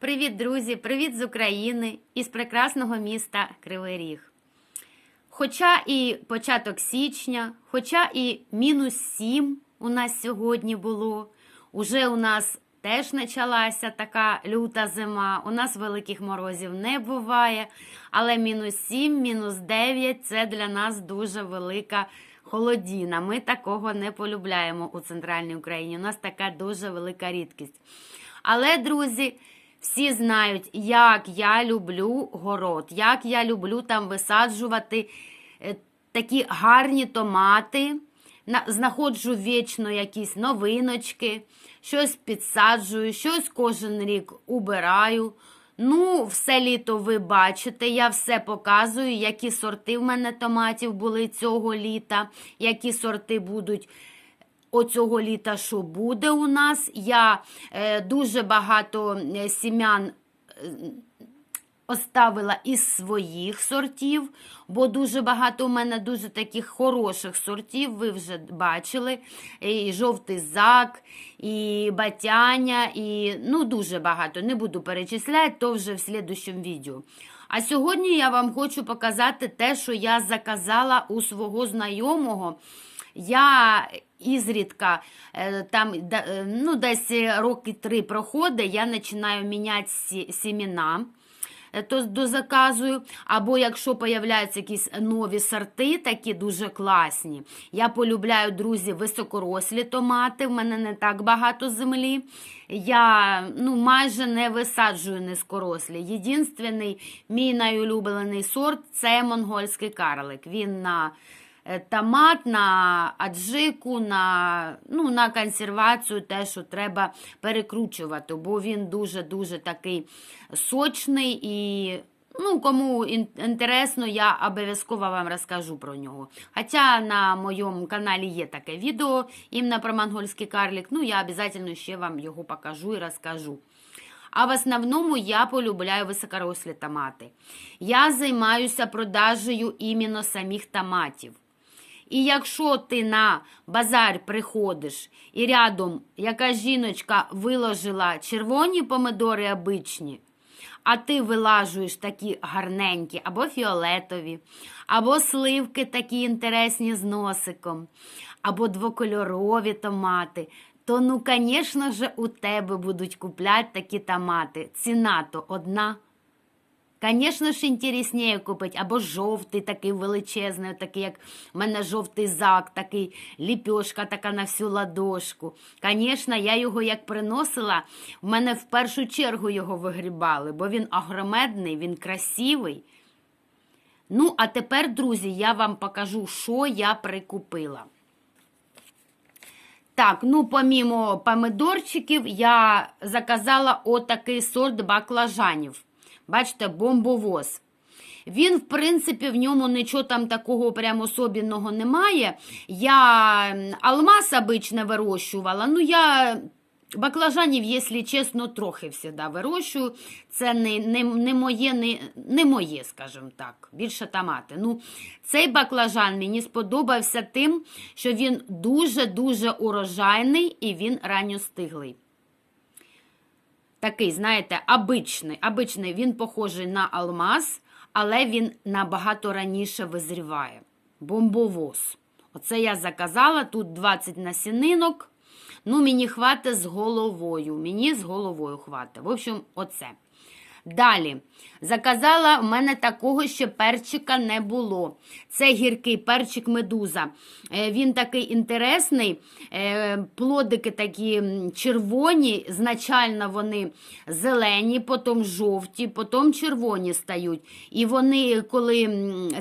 Привіт, друзі! Привіт з України із прекрасного міста Кривий Ріг. Хоча і початок січня, хоча і мінус 7 у нас сьогодні було, уже у нас теж почалася така люта зима, у нас великих морозів не буває, але мінус 7, мінус 9 це для нас дуже велика холодіна. Ми такого не полюбляємо у центральній Україні. У нас така дуже велика рідкість. Але, друзі, всі знають, як я люблю город, як я люблю там висаджувати е, такі гарні томати. Знаходжу вічно якісь новиночки, щось підсаджую, щось кожен рік убираю. Ну, все літо ви бачите, я все показую, які сорти в мене томатів були цього літа, які сорти будуть оцього літа, що буде у нас. Я е, дуже багато е, сім'ян е, оставила із своїх сортів, бо дуже багато у мене дуже таких хороших сортів, ви вже бачили. І жовтий зак, і батяня, і ну дуже багато. Не буду перечисляти, то вже в слідущому відео. А сьогодні я вам хочу показати те, що я заказала у свого знайомого. Я ізрідка е, там е, ну, десь роки три проходить, я починаю міняти сі- сімена. е, То дозаказую, або якщо появляються якісь нові сорти, такі дуже класні. Я полюбляю, друзі, високорослі томати. В мене не так багато землі. Я ну, майже не висаджую низькорослі. Єдинственний мій найулюблений сорт це монгольський карлик. Він на томат, на аджику, на, ну, на консервацію, те, що треба перекручувати, бо він дуже-дуже такий сочний і. Ну, кому інтересно, я обов'язково вам розкажу про нього. Хоча на моєму каналі є таке відео іменно про монгольський карлик, ну я обов'язково ще вам його покажу і розкажу. А в основному я полюбляю високорослі томати. Я займаюся продажею іменно самих томатів. І якщо ти на базар приходиш і рядом яка жіночка виложила червоні помидори обичні, а ти вилажуєш такі гарненькі, або фіолетові, або сливки такі інтересні з носиком, або двокольорові томати, то, ну, звісно ж, у тебе будуть купляти такі томати. Ціна то одна. Звісно ж, інтересніше купити, або жовтий такий величезний, такий, як в мене жовтий зак, такий ліпьошка така на всю ладошку. Звісно, я його як приносила, в мене в першу чергу його вигрібали, бо він огромедний, він красивий. Ну, а тепер, друзі, я вам покажу, що я прикупила. Так, ну, помімо помидорчиків, я заказала отакий сорт баклажанів. Бачите, бомбовоз. Він, в принципі, в ньому нічого там такого прямо особенного немає. Я алмаз обично вирощувала. Ну, я баклажанів, якщо чесно, трохи завжди вирощую. Це не, не, не моє, не, не моє, скажімо так, більше томати. Ну, цей баклажан мені сподобався тим, що він дуже-дуже урожайний і він ранньостиглий. Такий, знаєте, обичний. Обичний він похожий на алмаз, але він набагато раніше визріває. Бомбовоз. Оце я заказала, тут 20 насінинок. Ну, мені хватить з головою. Мені з головою хватить. В общем, оце. Далі. Заказала, в мене такого ще перчика не було. Це гіркий перчик медуза. Е, Він такий інтересний. Е, Плодики такі червоні, значально вони зелені, потім жовті, потім червоні стають. І вони, коли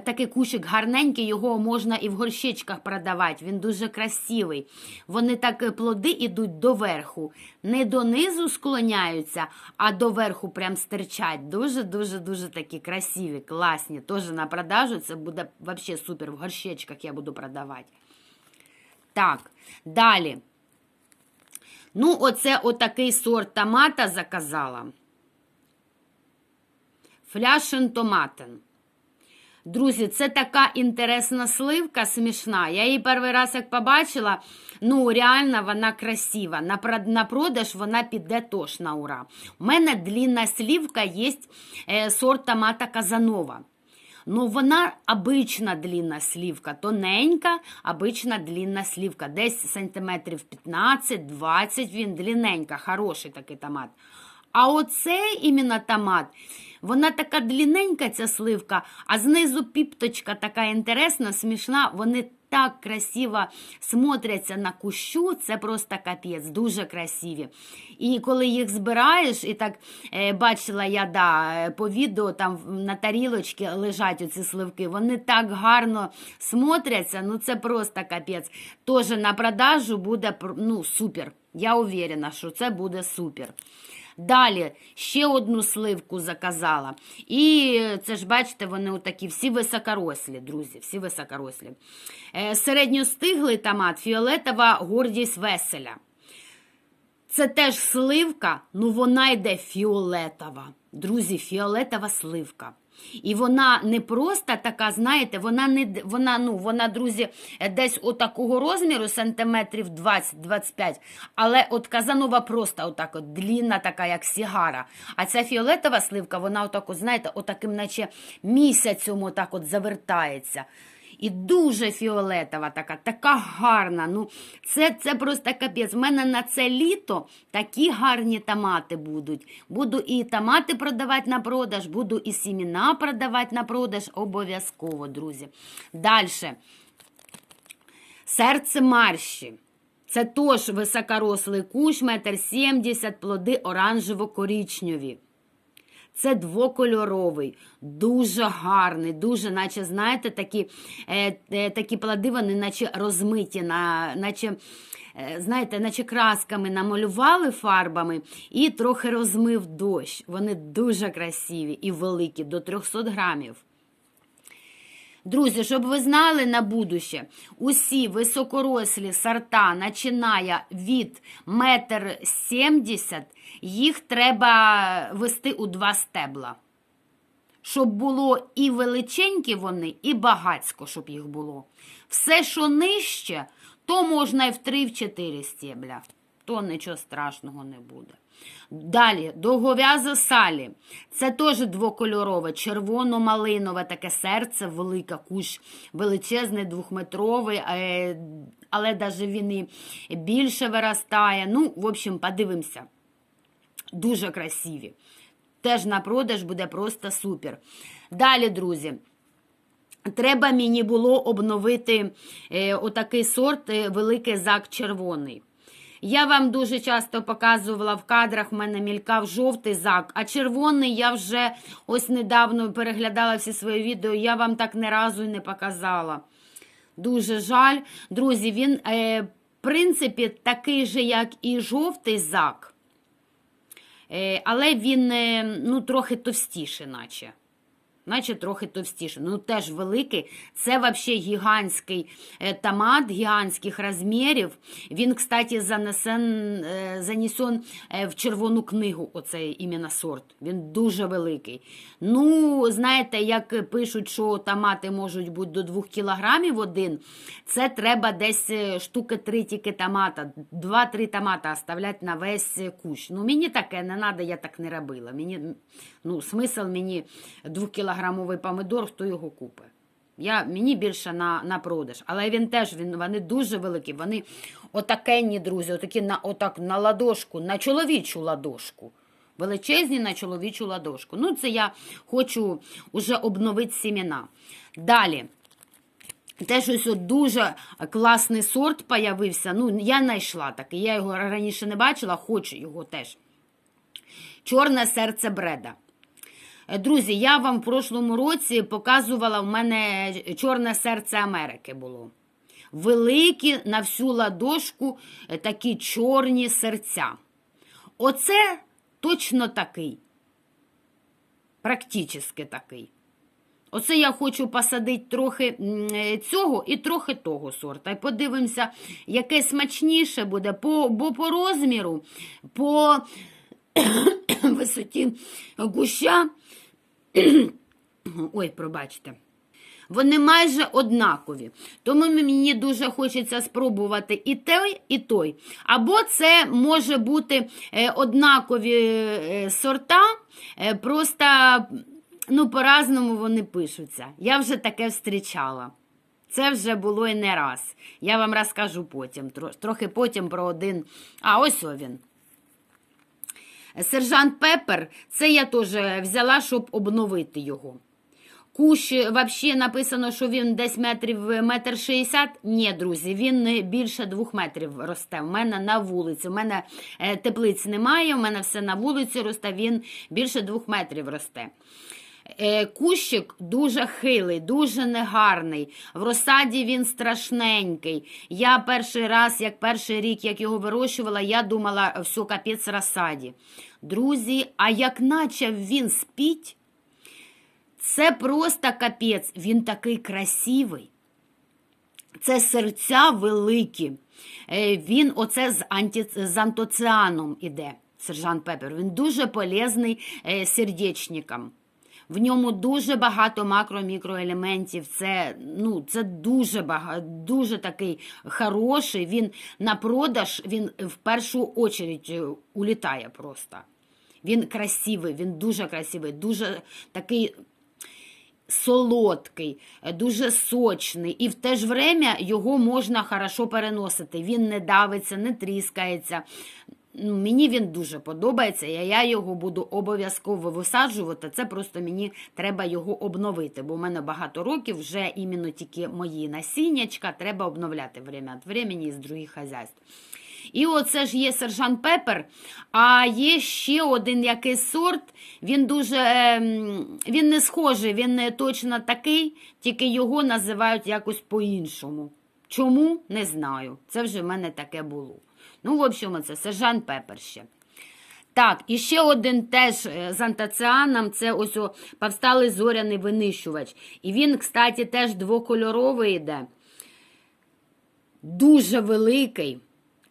такий кущик гарненький, його можна і в горщичках продавати. Він дуже красивий. Вони так е, плоди йдуть доверху. Не донизу склоняються, а доверху прям стирчать. Дуже-дуже дуже такі красиві, класні. Теж на продажу це буде взагалі супер. В горщечках я буду продавати. Так, далі. Ну, оце отакий сорт томата заказала. Фляшен томатен. Друзі, це така інтересна сливка, смішна. Я її перший раз як побачила, ну реально вона красива. На, продаж вона піде тож на ура. У мене длінна слівка є е, сорт томата Казанова. Ну, вона обична длінна слівка, тоненька, обична длінна слівка. Десь сантиметрів 15-20 він длинненька, хороший такий томат. А оцей іменно томат, вона така длинненька, ця сливка, а знизу піпточка така інтересна, смішна. Вони так красиво смотряться на кущу, це просто капець, дуже красиві. І коли їх збираєш, і так е, бачила я да, е, по відео, там на тарілочці лежать оці сливки, вони так гарно смотряться, ну це просто капець. Тоже на продажу буде ну, супер. Я уверена, що це буде супер. Далі ще одну сливку заказала. І це ж бачите, вони отакі всі високорослі, друзі, всі високорослі. Е, середньостиглий томат, фіолетова гордість веселя. Це теж сливка, ну вона йде фіолетова. Друзі, фіолетова сливка. І вона не просто така, знаєте, вона не вона, ну, вона, друзі, десь отакого розміру, сантиметрів 20-25, але от казанова просто отак от длінна, така, як сігара. А ця фіолетова сливка, вона отак, от, знаєте, отаким, наче місяцем отак от завертається. І дуже фіолетова така, така гарна. Ну, це, це просто капець. У мене на це літо такі гарні томати будуть. Буду і томати продавати на продаж, буду і сіміна продавати на продаж. Обов'язково, друзі. Далі. Серце марші. Це теж високорослий кущ, метр сімдесят, плоди оранжево-корічневі. Це двокольоровий, дуже гарний, дуже, наче, знаєте, такі, е, е, такі плоди, вони наче розмиті, на, наче, е, знаєте, наче красками намалювали фарбами і трохи розмив дощ. Вони дуже красиві і великі, до 300 грамів. Друзі, щоб ви знали на будуще, усі високорослі сорта, починає від метр сімдесят, їх треба вести у два стебла. Щоб було і величенькі вони, і багацько, щоб їх було. Все, що нижче, то можна і в три, в чотири стебля. То нічого страшного не буде. Далі, довгов'яза салі. Це теж двокольорове, червоно-малинове таке серце, велика кущ, величезний, двохметровий, е, але навіть він і більше виростає. Ну, в общем, подивимося. Дуже красиві. Теж на продаж буде просто супер. Далі, друзі. Треба мені було обновити е, отакий сорт е, великий зак червоний. Я вам дуже часто показувала в кадрах, в мене мількав жовтий зак, а червоний я вже ось недавно переглядала всі свої відео, я вам так ні разу й не показала. Дуже жаль. Друзі, він, е, в принципі, такий же, як і жовтий зак. Е, але він е, ну, трохи товстіше, наче. Наче трохи товстіше. Ну, теж великий. Це взагалі гігантський е, томат, гігантських розмірів. Він, кстати, занесен, е, занесен е, в червону книгу, оцей іменно сорт. Він дуже великий. Ну, знаєте, як пишуть, що томати можуть бути до 2 кілограмів один, це треба десь штуки 3 тільки томата, 2-3 томата оставляти на весь кущ. Ну, мені таке не треба, я так не робила. Мені, ну, смисл мені 2-кілограмовий помидор, хто його купить. Я, мені більше на, на продаж. Але він теж, він, вони дуже великі. Вони отакенні, друзі, отакі на, отак, на ладошку, на чоловічу ладошку. Величезні на чоловічу ладошку. Ну, це я хочу вже обновити сімена. Далі. Теж ось дуже класний сорт появився. Ну, я знайшла такий. Я його раніше не бачила, хочу його теж. Чорне серце бреда. Друзі, я вам в прошлому році показувала, в мене чорне серце Америки було. Великі на всю ладошку е, такі чорні серця. Оце точно такий. Практично такий. Оце я хочу посадити трохи е, цього і трохи того сорта. І подивимося, яке смачніше буде, по, бо по розміру, по висоті гуща. Ой, пробачте. Вони майже однакові. Тому мені дуже хочеться спробувати і той, і той. Або це може бути е, однакові е, сорта, е, просто ну, по-разному вони пишуться. Я вже таке зустрічала. Це вже було і не раз. Я вам розкажу потім, трохи потім про один. А ось він. Сержант Пепер, це я теж взяла, щоб обновити його. Кущ взагалі написано, що він десь метрів метр шістдесят. Ні, друзі, він більше двох метрів росте. У мене на вулиці. У мене е, теплиць немає, у мене все на вулиці росте, він більше двох метрів росте. Е, Кущик дуже хилий, дуже негарний. В розсаді він страшненький. Я перший раз, як перший рік, як його вирощувала, я думала, все, капець розсаді. Друзі, а як начав він спіть, це просто капець. Він такий красивий. Це серця великі. Е, Він оце з, анті... з антоціаном іде, сержант Пепер. Він дуже полезний е, сердечникам. В ньому дуже багато макро-мікроелементів. Це, ну, це дуже багато, дуже такий хороший. Він на продаж, він в першу очередь е, улітає просто. Він красивий, він дуже красивий, дуже такий солодкий, е, дуже сочний, і в те ж время його можна хорошо переносити. Він не давиться, не тріскається. Ну, Мені він дуже подобається, і я його буду обов'язково висаджувати. Це просто мені треба його обновити, бо в мене багато років вже іменно тільки мої насіннячка треба обновляти время від времени з других хазяйств. І оце ж є сержант Пепер, а є ще один якийсь сорт. Він дуже ем, він не схожий, він не точно такий, тільки його називають якось по-іншому. Чому? Не знаю. Це вже в мене таке було. Ну, в общем, це сержант Пепер ще. Так, і ще один теж е, з антоціаном, це ось повсталий зоряний винищувач. І він, кстати, теж двокольоровий йде. Дуже великий,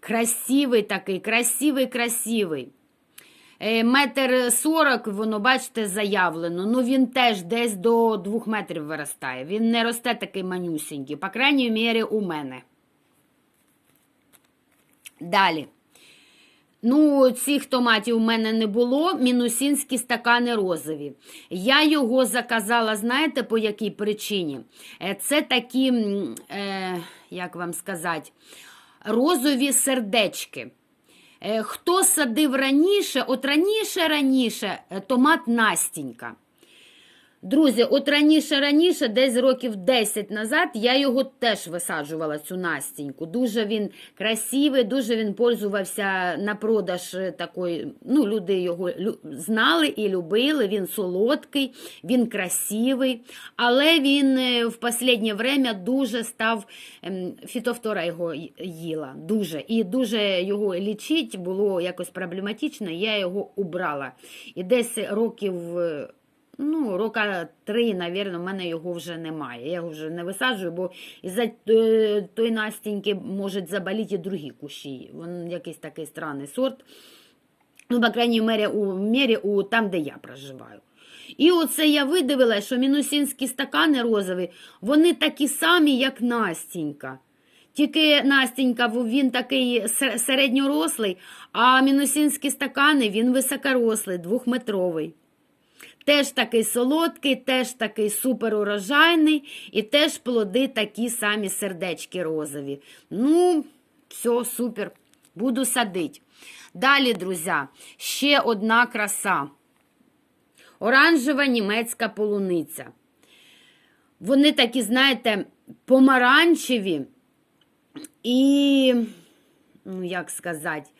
красивий такий, красивий, красивий. Е, Метр сорок, воно, бачите, заявлено. Ну він теж десь до двох метрів виростає. Він не росте такий манюсенький, по крайній мірі, у мене. Далі. Ну, цих томатів у мене не було. Мінусінські стакани розові. Я його заказала, знаєте, по якій причині? Е, Це такі, е, як вам сказати, розові сердечки. Е, Хто садив раніше, от раніше, раніше, томат Настінька. Друзі, от раніше, раніше, десь років 10 назад, я його теж висаджувала, цю Настіньку. Дуже він красивий, дуже він пользувався на продаж е, такої. Ну, люди його знали і любили. Він солодкий, він красивий, але він е, в останнє время дуже став ем, фітофтора його їла. Дуже. І дуже його лічить було якось проблематично. Я його убрала. І десь років. Ну, рока три, навірно, в мене його вже немає. Я його вже не висаджую, бо із-за е, той Настіньки можуть заболіти і другі кущі. Він якийсь такий странний сорт. Ну, по крайній мірі, у, мірі, у там, де я проживаю. І оце я видивила, що мінусінські стакани розові, вони такі самі, як Настінька. Тільки Настінька, він такий середньорослий, а мінусінські стакани він високорослий, двохметровий. Теж такий солодкий, теж такий суперурожайний, і теж плоди такі самі сердечки розові. Ну, все, супер. Буду садити. Далі, друзі, ще одна краса. Оранжева німецька полуниця. Вони такі, знаєте, помаранчеві і, ну, як сказати,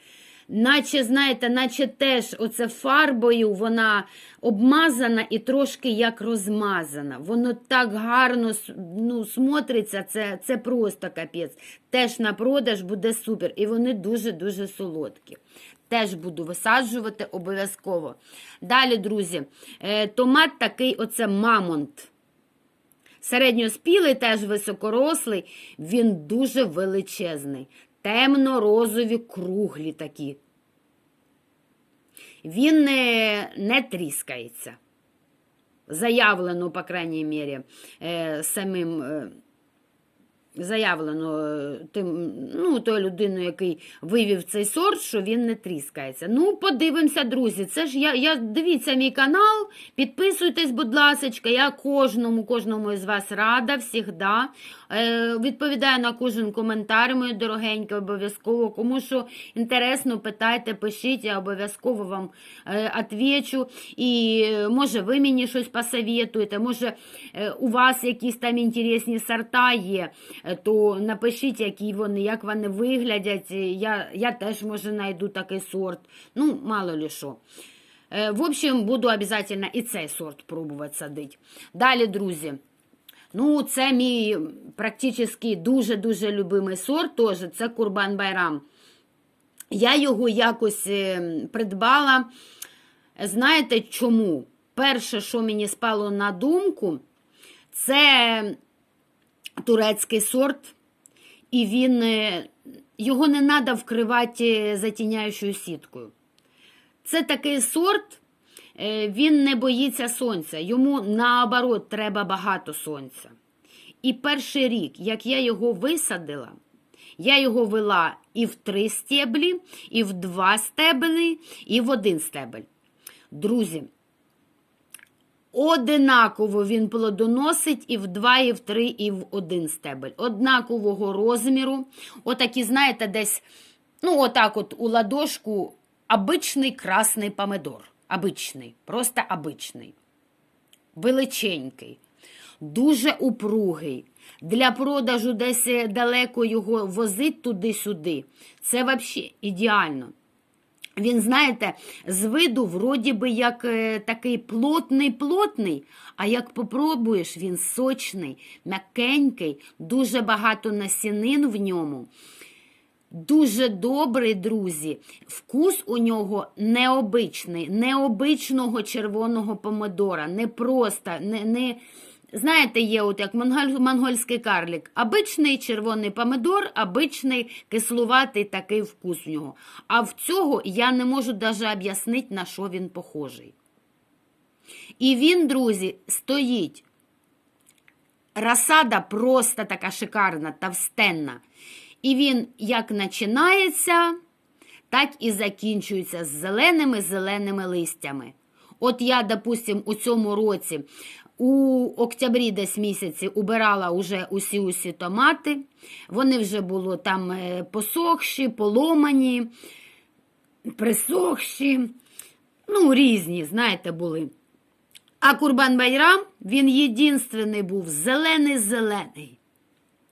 наче, знаєте, наче теж оце фарбою вона обмазана і трошки як розмазана. Воно так гарно ну, смотриться, це, це просто капець. Теж на продаж буде супер. І вони дуже-дуже солодкі. Теж буду висаджувати обов'язково. Далі, друзі, е, томат такий оце мамонт. Середньоспілий, теж високорослий, він дуже величезний. Темно-розові круглі такі. Він не, не тріскається. заявлено, по крайній мірі, е, самим. Заявлено е, тим, ну, тою людиною, який вивів цей сорт, що він не тріскається. Ну, подивимося, друзі. Це ж я, я дивіться мій канал, підписуйтесь, будь ласка, я кожному, кожному із вас рада, всігда. Е, відповідаю на кожен коментар, мої дорогенькі, обов'язково. Кому що інтересно, питайте, пишіть, я обов'язково вам е. І е, може ви мені щось посоветуєте, може е, у вас якісь там інтересні сорта є, то напишіть, які вони, як вони виглядять. Е, Я, я теж може знайду такий сорт. Ну, мало ли що. Е, В общем, буду обязательно і цей сорт пробувати садити. Далі, друзі. Ну, це мій практично дуже-дуже любимий сорт, теж це Курбан Байрам. Я його якось е, придбала. Знаєте чому? Перше, що мені спало на думку, це турецький сорт, і він, е, його не треба вкривати затіняючою сіткою. Це такий сорт, е, він не боїться сонця. Йому наоборот треба багато сонця. І перший рік, як я його висадила, я його вела і в три стеблі, і в два стебелі, і в один стебель. Друзі, одинаково він плодоносить і в два, і в три, і в один стебель. Однакового розміру. Отакі, знаєте, десь, ну, отак от у ладошку обичний красний помидор. Обичний, просто обичний. Величенький, дуже упругий. Для продажу десь е, далеко його возить туди-сюди. Це взагалі ідеально. Він, знаєте, з виду вроді би як е, такий плотний-плотний, а як попробуєш, він сочний, м'якенький, дуже багато насінин в ньому. Дуже добрий, друзі. Вкус у нього необичний, необичного червоного помидора. Не просто, не, не, знаєте, є от як монгольський карлік. Обичний червоний помидор, обичний кислуватий такий вкус у нього. А в цього я не можу навіть об'яснити, на що він похожий. І він, друзі, стоїть. Розсада просто така шикарна, товстенна. І він як починається, так і закінчується з зеленими-зеленими листями. От я, допустим, у цьому році, у октябрі десь місяці, убирала уже усі усі томати. Вони вже були там е, посохші, поломані, присохші, ну, різні, знаєте, були. А Курбан Байрам, він єдинственний був зелений-зелений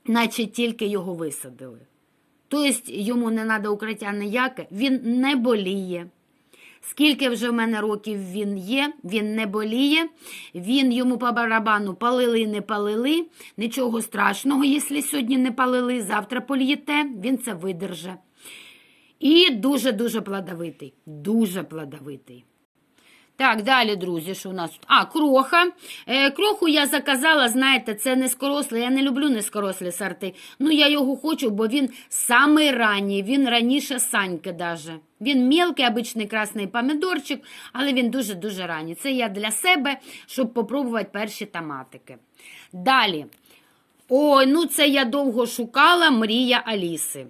наче тільки його висадили. Тобто йому не треба укриття ніяке, він не боліє. Скільки вже в мене років він є, він не боліє, він йому по барабану палили, не палили. Нічого страшного, якщо сьогодні не палили, завтра полієте, він це видерже. І дуже-дуже плодовитий. Дуже плодовитий. Так, далі, друзі, що у нас тут? А, кроха. Е, кроху я заказала, знаєте, це низкорослий. Я не люблю низкорослі сорти. Ну, я його хочу, бо він самий ранній, він раніше саньки даже. Він мілкий, обичний красний помідорчик, але він дуже-дуже ранній. Це я для себе, щоб попробувати перші томатики. Далі. Ой, ну це я довго шукала мрія Аліси.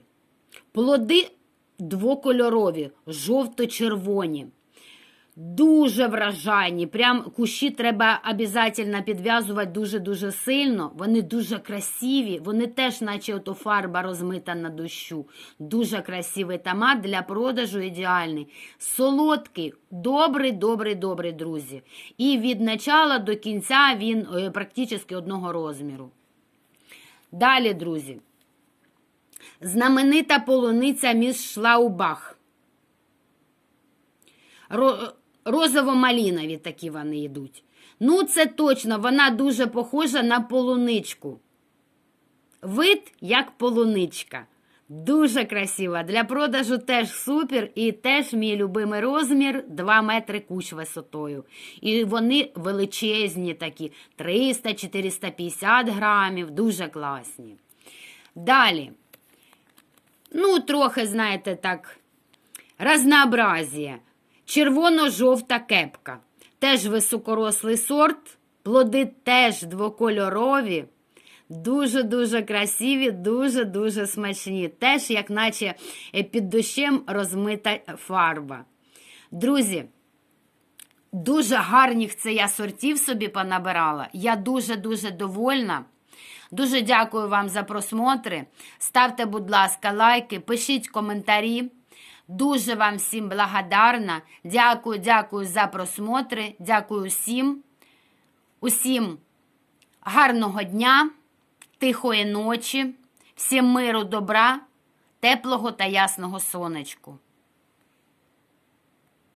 Плоди двокольорові, жовто-червоні. Дуже вражайні. Прям кущі треба обов'язково підв'язувати дуже-дуже сильно. Вони дуже красиві. Вони теж, наче ото фарба розмита на дощу. Дуже красивий томат для продажу ідеальний. Солодкий, добрий, добрий, добрий, друзі. І від начала до кінця він е, практично одного розміру. Далі, друзі. Знаменита полуниця між Шлаубах. Ро- Розово-малінові такі вони йдуть. Ну, це точно, вона дуже похожа на полуничку. Вид як полуничка. Дуже красива. Для продажу теж супер. І теж мій любимий розмір 2 метри кущ висотою. І вони величезні такі 300-450 грамів. Дуже класні. Далі. Ну, трохи, знаєте, так, разнообразія. Червоно-жовта кепка. Теж високорослий сорт, плоди теж двокольорові. Дуже-дуже красиві, дуже-дуже смачні. Теж, як наче е, під дощем розмита фарба. Друзі, дуже гарних це я сортів собі понабирала. Я дуже-дуже довольна. Дуже дякую вам за просмотри. Ставте, будь ласка, лайки, пишіть коментарі. Дуже вам всім благодарна. Дякую, дякую за просмотри. Дякую всім. Усім гарного дня, тихої ночі, всім миру, добра, теплого та ясного сонечку.